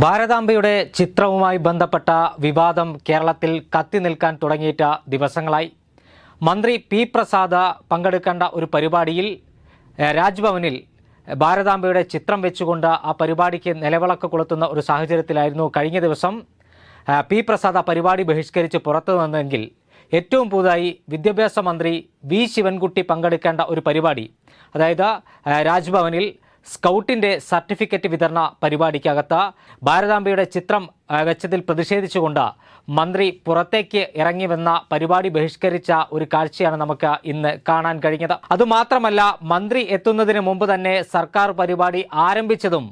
ഭാരതാംബയുടെ ചിത്രവുമായി ബന്ധപ്പെട്ട വിവാദം കേരളത്തിൽ കത്തി നിൽക്കാൻ തുടങ്ങിയിട്ട ദിവസങ്ങളായി. മന്ത്രി പി പ്രസാദ് പങ്കെടുക്കേണ്ട ഒരു പരിപാടിയിൽ രാജ്ഭവനിൽ ഭാരതാംബയുടെ ചിത്രം വെച്ചുകൊണ്ട് ആ പരിപാടിക്ക് നിലവിളക്ക് കൊളുത്തുന്ന ഒരു സാഹചര്യത്തിലായിരുന്നു കഴിഞ്ഞ ദിവസം. പി പ്രസാദ് പരിപാടി ബഹിഷ്കരിച്ച് പുറത്തു വന്നെങ്കിൽ ഏറ്റവും പുതുതായി വിദ്യാഭ്യാസ മന്ത്രി വി ശിവൻകുട്ടി പങ്കെടുക്കേണ്ട ഒരു പരിപാടി അതായത് രാജ്ഭവനിൽ സ്കൗട്ടിന്റെ സർട്ടിഫിക്കറ്റ് വിതരണ പരിപാടിക്കകത്ത് ഭാരതാംബയുടെ ചിത്രം വെച്ചതിൽ പ്രതിഷേധിച്ചുകൊണ്ട് മന്ത്രി പുറത്തേക്ക് ഇറങ്ങി വന്ന പരിപാടി ബഹിഷ്കരിച്ച ഒരു കാഴ്ചയാണ് നമുക്ക് ഇന്ന് കാണാൻ കഴിഞ്ഞത്. അതുമാത്രമല്ല മന്ത്രി എത്തുന്നതിന് മുമ്പ് തന്നെ സർക്കാർ പരിപാടി ആരംഭിച്ചതും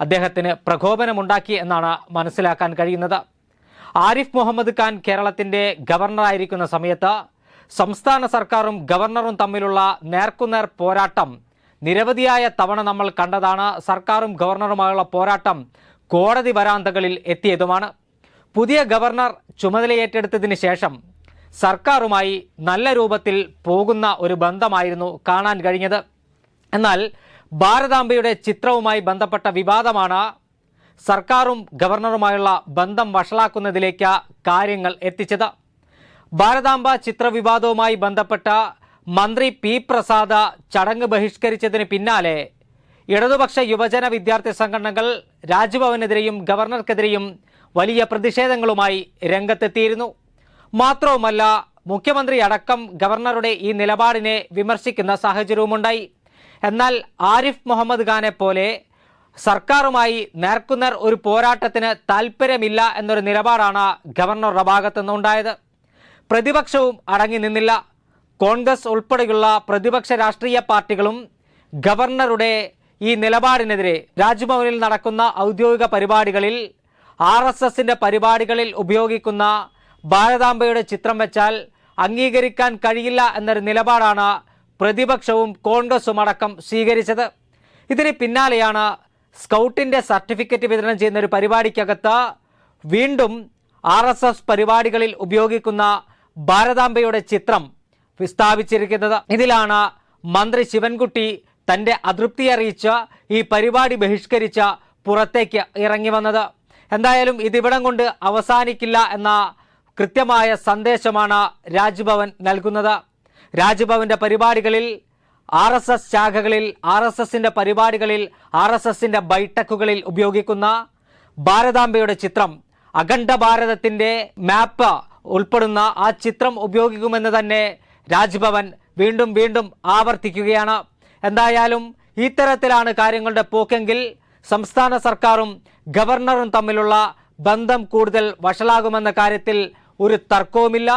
അദ്ദേഹത്തിന് പ്രകോപനമുണ്ടാക്കി എന്നാണ് മനസ്സിലാക്കാൻ കഴിയുന്നത്. ആരിഫ് മുഹമ്മദ് ഖാൻ കേരളത്തിന്റെ ഗവർണറായിരിക്കുന്ന സമയത്ത് സംസ്ഥാന സർക്കാരും ഗവർണറും തമ്മിലുള്ള നേർക്കുനേർ പോരാട്ടം നിരവധിയായ തവണ നമ്മൾ കണ്ടതാണ് സർക്കാരും ഗവർണറുമായുള്ള പോരാട്ടം കോടതി വരാന്തകളിൽ എത്തിയതുമാണ്. പുതിയ ഗവർണർ ചുമതലയേറ്റെടുത്തതിന് ശേഷം സർക്കാരുമായി നല്ല രൂപത്തിൽ പോകുന്ന ഒരു ബന്ധമായിരുന്നു കാണാൻ കഴിഞ്ഞത്. എന്നാൽ ഭാരതാംബയുടെ ചിത്രവുമായി ബന്ധപ്പെട്ട വിവാദമാണ് സർക്കാരും ഗവർണറുമായുള്ള ബന്ധം വഷളാക്കുന്നതിലേക്ക് കാര്യങ്ങൾ എത്തിച്ചത്. ഭാരതാംബ ചിത്രവിവാദവുമായി ബന്ധപ്പെട്ട മന്ത്രി പി പ്രസാദ ചടങ്ങ് ബഹിഷ്കരിച്ചതിന് പിന്നാലെ ഇടതുപക്ഷ യുവജന വിദ്യാർത്ഥി സംഘടനകൾ രാജ്ഭവനെതിരെയും ഗവർണർക്കെതിരെയും വലിയ പ്രതിഷേധങ്ങളുമായി രംഗത്തെത്തിയിരുന്നു. മാത്രവുമല്ല മുഖ്യമന്ത്രി അടക്കം ഗവർണറുടെ ഈ നിലപാടിനെ വിമർശിക്കുന്ന സാഹചര്യവുമുണ്ടായി. എന്നാൽ ആരിഫ് മുഹമ്മദ് ഖാനെ പോലെ സർക്കാരുമായി നേർക്കുനേർ ഒരു പോരാട്ടത്തിന് താല്പര്യമില്ല എന്നൊരു നിലപാടാണ് ഗവർണറുടെ ഭാഗത്തുനിന്നുണ്ടായത്. പ്രതിപക്ഷവും അടങ്ങി നിന്നില്ല കോൺഗ്രസ് ഉൾപ്പെടെയുള്ള പ്രതിപക്ഷ രാഷ്ട്രീയ പാർട്ടികളും ഗവർണറുടെ ഈ നിലപാടിനെതിരെ രാജ്ഭവനിൽ നടക്കുന്ന ഔദ്യോഗിക പരിപാടികളിൽ ആർ എസ് എസിന്റെ പരിപാടികളിൽ ഉപയോഗിക്കുന്ന ഭാരതാംബയുടെ ചിത്രം വെച്ചാൽ അംഗീകരിക്കാൻ കഴിയില്ല എന്നൊരു നിലപാടാണ് പ്രതിപക്ഷവും കോൺഗ്രസും അടക്കം സ്വീകരിച്ചത്. ഇതിന് പിന്നാലെയാണ് സ്കൗട്ടിന്റെ സർട്ടിഫിക്കറ്റ് വിതരണം ചെയ്യുന്ന ഒരു പരിപാടിക്കകത്ത് വീണ്ടും ആർ പരിപാടികളിൽ ഉപയോഗിക്കുന്ന ഭാരതാംബയുടെ ചിത്രം സ്ഥാപിച്ചിരിക്കുന്നത് ഇതിലാണ് മന്ത്രി ശിവൻകുട്ടി തന്റെ അതൃപ്തി അറിയിച്ച് ഈ പരിപാടി ബഹിഷ്കരിച്ച് പുറത്തേക്ക് ഇറങ്ങി വന്നത്. എന്തായാലും ഇതിവിടം കൊണ്ട് അവസാനിക്കില്ല എന്ന കൃത്യമായ സന്ദേശമാണ് രാജ്ഭവൻ നൽകുന്നത്. രാജ്ഭവന്റെ പരിപാടികളിൽ ആർ എസ് എസ് ശാഖകളിൽ ആർ എസ് എസിന്റെ പരിപാടികളിൽ ആർ എസ് എസിന്റെ ബൈടെക്കുകളിൽ ഉപയോഗിക്കുന്ന ഭാരതാംബയുടെ ചിത്രം അഖണ്ഡ ഭാരതത്തിന്റെ മാപ്പ് ഉൾപ്പെടുന്ന ആ ചിത്രം ഉപയോഗിക്കുമെന്ന് തന്നെ രാജ്ഭവൻ വീണ്ടും വീണ്ടും ആവർത്തിക്കുകയാണ്. എന്തായാലും ഇത്തരത്തിലാണ് കാര്യങ്ങളുടെ പോക്കെങ്കിൽ സംസ്ഥാന സർക്കാരും ഗവർണറും തമ്മിലുള്ള ബന്ധം കൂടുതൽ വഷളാകുമെന്ന കാര്യത്തിൽ ഒരു തർക്കവുമില്ല.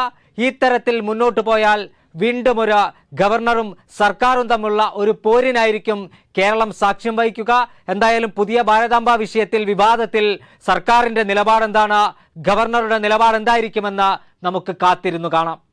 ഇത്തരത്തിൽ മുന്നോട്ട് പോയാൽ വീണ്ടും ഒരു ഗവർണറും സർക്കാരും തമ്മിലുള്ള ഒരു പോരിനായിരിക്കും കേരളം സാക്ഷ്യം വഹിക്കുക. എന്തായാലും പുതിയ ഭാരതാംബ വിഷയത്തിൽ വിവാദത്തിൽ സർക്കാരിന്റെ നിലപാടെന്താണ്? ഗവർണറുടെ നിലപാട് എന്തായിരിക്കുമെന്ന് നമുക്ക് കാത്തിരുന്നു കാണാം.